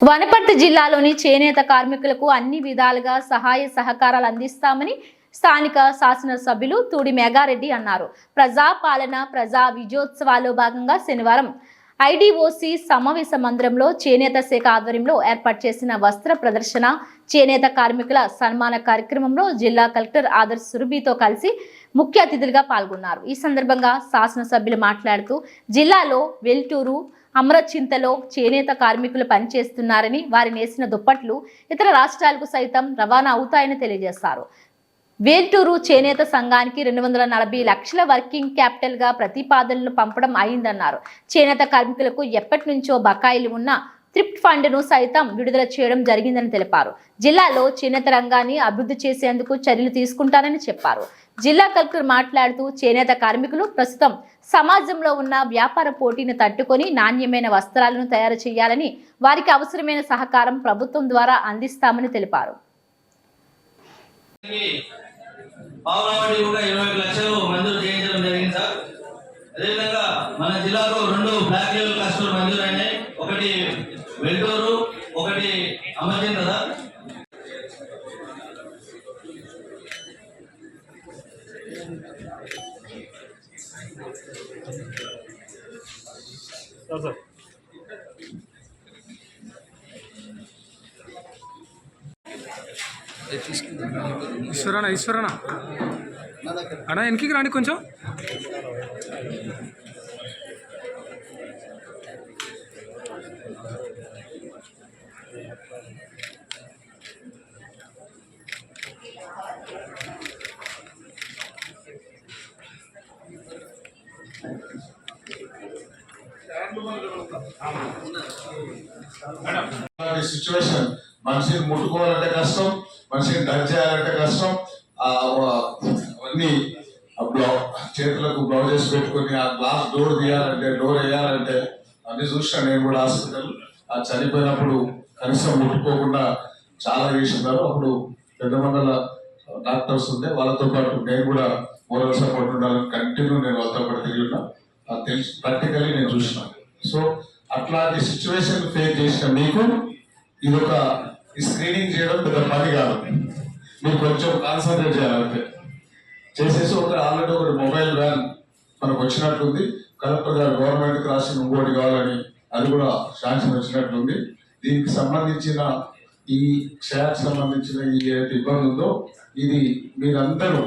వనపర్తి జిల్లాలోని చేనేత కార్మికులకు అన్ని విధాలుగా సహాయ సహకారాలు అందిస్తామని స్థానిక శాసనసభ్యులు తూడి మేఘారెడ్డి అన్నారు. ప్రజాపాలన ప్రజా విజయోత్సవాల్లో భాగంగా శనివారం ఐడిఓసి సమావేశ మందిరంలో చేనేత శాఖ ఆధ్వర్యంలో ఏర్పాటు చేసిన వస్త్ర ప్రదర్శన చేనేత కార్మికుల సన్మాన కార్యక్రమంలో జిల్లా కలెక్టర్ ఆదర్శ్ సురభితో కలిసి ముఖ్య అతిథులుగా పాల్గొన్నారు. ఈ సందర్భంగా శాసనసభ్యులు మాట్లాడుతూ జిల్లాలో వెల్టూరు అమరచింతలో చేనేత కార్మికులు పనిచేస్తున్నారని వారి నేసిన దుప్పట్లు ఇతర రాష్ట్రాలకు సైతం రవాణా అవుతాయని తెలియజేశారు. వేల్టూరు చేనేత సంఘానికి రెండు వందల నలభై లక్షల వర్కింగ్ క్యాపిటల్గా ప్రతిపాదనలు పంపడం అయిందన్నారు. చేనేత కార్మికులకు ఎప్పటి నుంచో బకాయిలు ఉన్న త్రిప్ట్ ఫండ్ను సైతం విడుదల చేయడం జరిగిందని తెలిపారు. జిల్లాలో చేనేత రంగాన్ని అభివృద్ధి చేసేందుకు చర్యలు తీసుకుంటారని చెప్పారు. జిల్లా కలెక్టర్ మాట్లాడుతూ చేనేత కార్మికులు ప్రస్తుతం సమాజంలో ఉన్న వ్యాపార పోటీని తట్టుకొని నాణ్యమైన వస్త్రాలను తయారు చేయాలని వారికి అవసరమైన సహకారం ప్రభుత్వం ద్వారా అందిస్తామని తెలిపారు. అదేవిధంగా మన జిల్లాలో రెండు బ్లాక్ లెవెల్ మంజూరు అయినాయి ఒకటి వెల్టూరు ఒకటి అమర్చింద సార్ ఈశ్వరణ ఈశ్వరణ అన్నా వెనక్కి రాండి కొంచెం. సిచ్యువేషన్ మనిషిని ముట్టుకోవాలంటే కష్టం మనిషిని టచ్ చేయాలంటే కష్టం. అవన్నీ చేతులకు బ్లౌజెస్ పెట్టుకొని ఆ గ్లాస్ డోర్ తీయాలంటే డోర్ వేయాలంటే అన్ని చూసిన నేను కూడా హాస్పిటల్. ఆ చనిపోయినప్పుడు కనీసం ముట్టుకోకుండా చాలా చేసినారు అప్పుడు పెద్ద మండల డాక్టర్స్ ఉంటే వాళ్ళతో పాటు నేను కూడా మోరల్ సపోర్ట్ ఉండాలని కంటిన్యూ నేను వాళ్ళతో పాటు తిరిగి ఉన్నా. అది తెలిసి ప్రాక్టికల్లీ నేను చూసిన. సో అట్లాంటి సిచ్యువేషన్ ఫేస్ చేసిన మీకు ఇది ఒక ఈ స్క్రీనింగ్ చేయడం పెద్ద పని కాదు. మీరు కొంచెం కాన్సన్ట్రేట్ చేయాలంటే చేసేసి ఒక ఆల్రెడీ ఒక మొబైల్ వ్యాన్ మనకు వచ్చినట్టుంది. కలెక్టర్ గారు గవర్నమెంట్కి రాసిన ఇంకోటి కావాలని అది కూడా శాంక్షన్ వచ్చినట్లుంది. దీనికి సంబంధించిన ఈ క్షయాకు సంబంధించిన ఈ ఏదైతే ఇబ్బంది ఉందో ఇది మీరందరూ